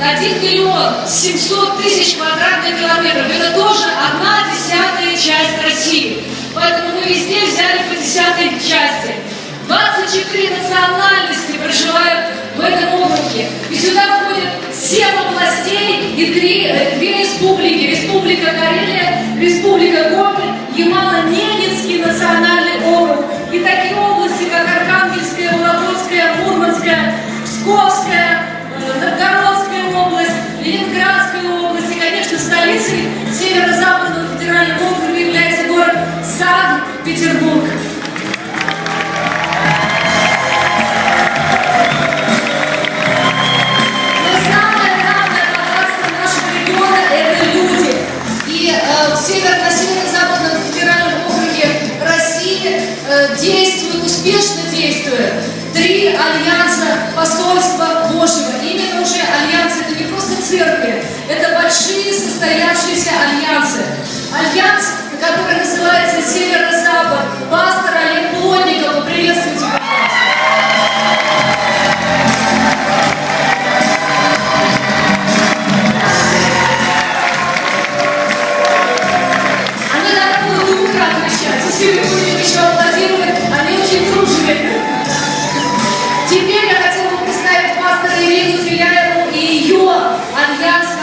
1 миллион 700 тысяч квадратных километров. Это тоже одна десятая часть России. Поэтому мы везде взяли по десятой части. 24 национальности проживают в этом округе. И сюда входят 7 областей и 3, две республики. Республика Карелия, Республика Коми, Ямало-Ненецкий национальный округ. И такие области, как Архангельская, Вологодская, Мурманская, Псковская, э, действует, успешно действует три альянса посольства вы будете еще аплодировать, они очень дружные. Теперь я хотела бы представить пастора Ирину Филяеву и ее альянс,